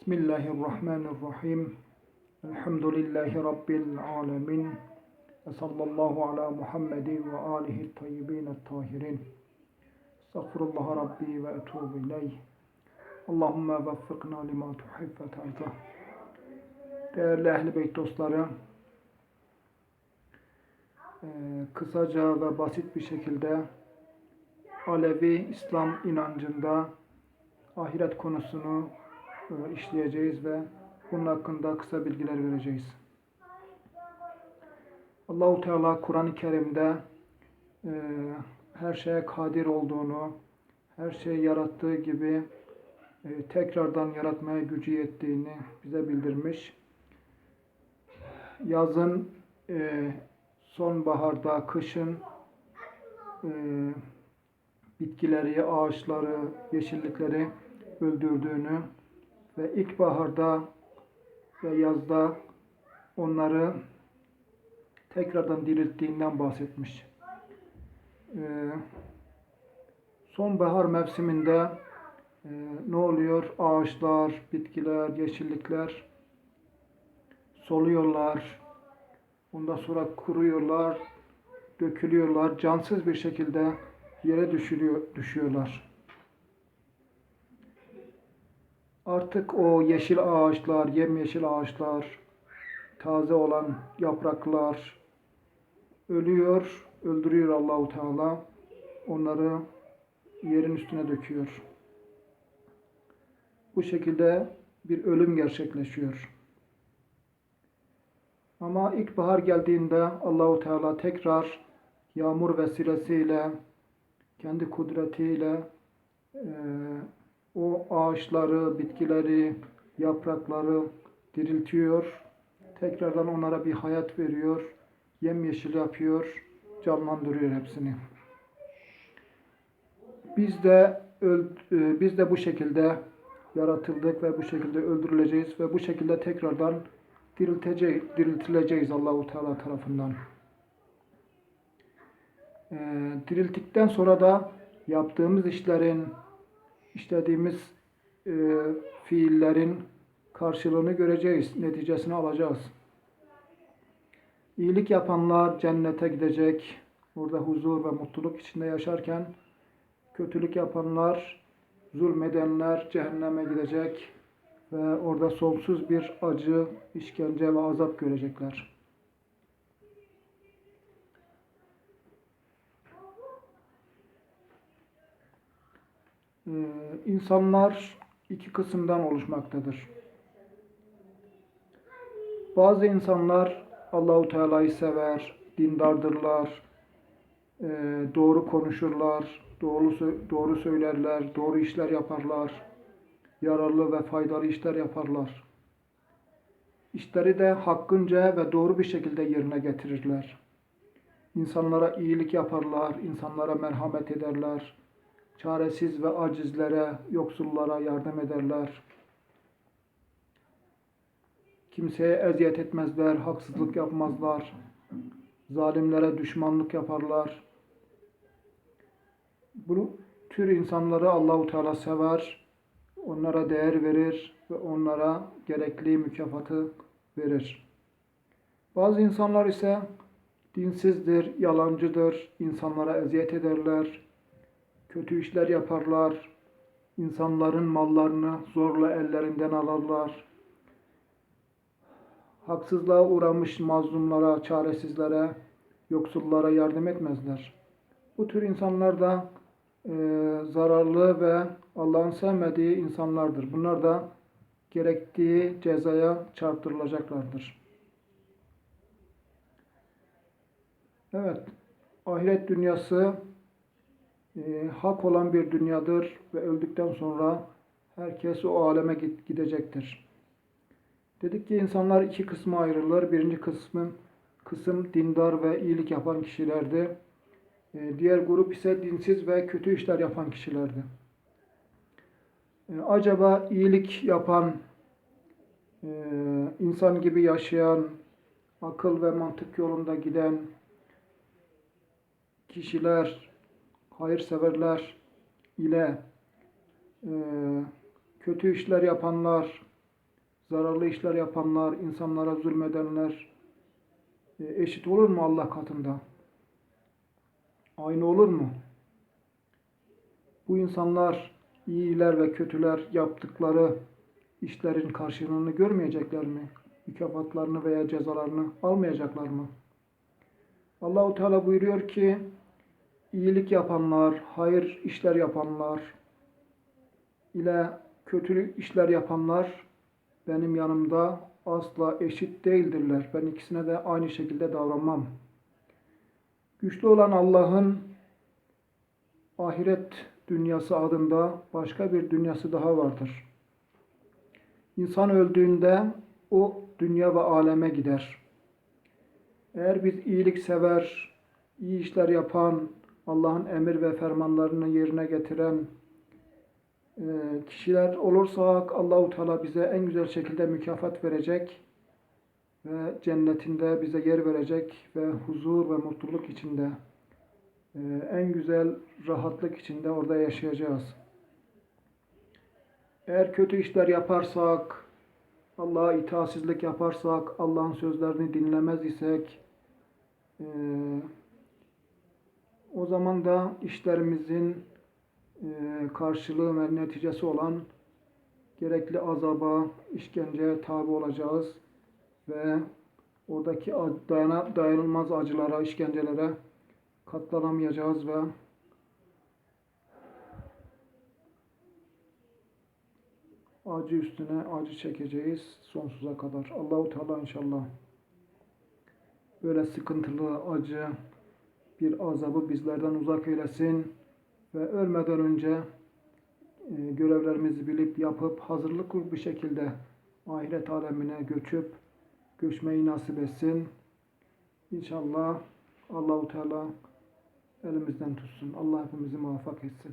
Bismillahirrahmanirrahim. Elhamdülillahi Rabbil alemin. Ve sallallahu ala Muhammedin ve alihi tayyibin tahirin. Estağfurullah Rabbi ve etubu ileyh. Allahümme veffikna lima tuhib ve terdah. Değerli Ehl-i Beyt dostları, eee, kısaca ve basit bir şekilde Alevi İslam inancında ahiret konusunu e, işleyeceğiz ve bunun hakkında kısa bilgiler vereceğiz. Allahu Teala Kur'an-ı Kerim'de e, her şeye kadir olduğunu, her şeyi yarattığı gibi e, tekrardan yaratmaya gücü yettiğini bize bildirmiş. Yazın, e, sonbaharda, kışın e, bitkileri, ağaçları, yeşillikleri öldürdüğünü ve ilkbaharda ve yazda onları tekrardan dirilttiğinden bahsetmiş. Ee, sonbahar mevsiminde e, ne oluyor? Ağaçlar, bitkiler, yeşillikler soluyorlar. Ondan sonra kuruyorlar, dökülüyorlar. Cansız bir şekilde yere düşürüyor, düşüyorlar. Artık o yeşil ağaçlar, yemyeşil ağaçlar, taze olan yapraklar ölüyor, öldürüyor Allahu Teala. Onları yerin üstüne döküyor. Bu şekilde bir ölüm gerçekleşiyor. Ama ilkbahar geldiğinde Allahu Teala tekrar yağmur vesilesiyle kendi kudretiyle e, o ağaçları, bitkileri, yaprakları diriltiyor. Tekrardan onlara bir hayat veriyor. Yemyeşil yapıyor. Canlandırıyor hepsini. Biz de e, biz de bu şekilde yaratıldık ve bu şekilde öldürüleceğiz ve bu şekilde tekrardan dirilteceğiz, diriltileceğiz Allahu Teala tarafından. E, dirilttikten sonra da yaptığımız işlerin, işlediğimiz e, fiillerin karşılığını göreceğiz, neticesini alacağız. İyilik yapanlar cennete gidecek, orada huzur ve mutluluk içinde yaşarken, kötülük yapanlar, zulmedenler cehenneme gidecek ve orada sonsuz bir acı, işkence ve azap görecekler. İnsanlar iki kısımdan oluşmaktadır. Bazı insanlar Allahu Teala'yı sever, dindardırlar, e, doğru konuşurlar, doğru doğru söylerler, doğru işler yaparlar, yararlı ve faydalı işler yaparlar. İşleri de hakkınca ve doğru bir şekilde yerine getirirler. İnsanlara iyilik yaparlar, insanlara merhamet ederler, çaresiz ve acizlere, yoksullara yardım ederler. Kimseye eziyet etmezler, haksızlık yapmazlar. Zalimlere düşmanlık yaparlar. Bu tür insanları Allahu Teala sever, onlara değer verir ve onlara gerekli mükafatı verir. Bazı insanlar ise dinsizdir, yalancıdır, insanlara eziyet ederler, kötü işler yaparlar, insanların mallarını zorla ellerinden alırlar, haksızlığa uğramış mazlumlara, çaresizlere, yoksullara yardım etmezler. Bu tür insanlar da e, zararlı ve Allah'ın sevmediği insanlardır. Bunlar da gerektiği cezaya çarptırılacaklardır. Evet, ahiret dünyası e, hak olan bir dünyadır ve öldükten sonra herkes o aleme gidecektir. Dedik ki insanlar iki kısma ayrılır. Birinci kısmın kısım dindar ve iyilik yapan kişilerdi. E, diğer grup ise dinsiz ve kötü işler yapan kişilerdi. E, acaba iyilik yapan, e, insan gibi yaşayan, akıl ve mantık yolunda giden kişiler, hayırseverler ile kötü işler yapanlar, zararlı işler yapanlar, insanlara zulmedenler e, eşit olur mu Allah katında? Aynı olur mu? Bu insanlar iyiler ve kötüler yaptıkları işlerin karşılığını görmeyecekler mi? Mükafatlarını veya cezalarını almayacaklar mı? Allahu Teala buyuruyor ki iyilik yapanlar, hayır işler yapanlar ile kötü işler yapanlar benim yanımda asla eşit değildirler. Ben ikisine de aynı şekilde davranmam. Güçlü olan Allah'ın ahiret dünyası adında başka bir dünyası daha vardır. İnsan öldüğünde o dünya ve aleme gider. Eğer biz iyilik sever, iyi işler yapan, Allah'ın emir ve fermanlarını yerine getiren e, kişiler olursak Allahu Teala bize en güzel şekilde mükafat verecek ve cennetinde bize yer verecek ve huzur ve mutluluk içinde e, en güzel rahatlık içinde orada yaşayacağız. Eğer kötü işler yaparsak, Allah'a itaatsizlik yaparsak, Allah'ın sözlerini dinlemez isek, e, o zaman da işlerimizin e, karşılığı ve neticesi olan gerekli azaba, işkenceye tabi olacağız ve oradaki dayanılmaz acılara, işkencelere katlanamayacağız ve acı üstüne acı çekeceğiz sonsuza kadar. Allahu Teala inşallah böyle sıkıntılı, acı bir azabı bizlerden uzak eylesin ve ölmeden önce e, görevlerimizi bilip yapıp hazırlıklı bir şekilde ahiret alemine göçüp göçmeyi nasip etsin. İnşallah Allahu Teala elimizden tutsun. Allah hepimizi muvaffak etsin.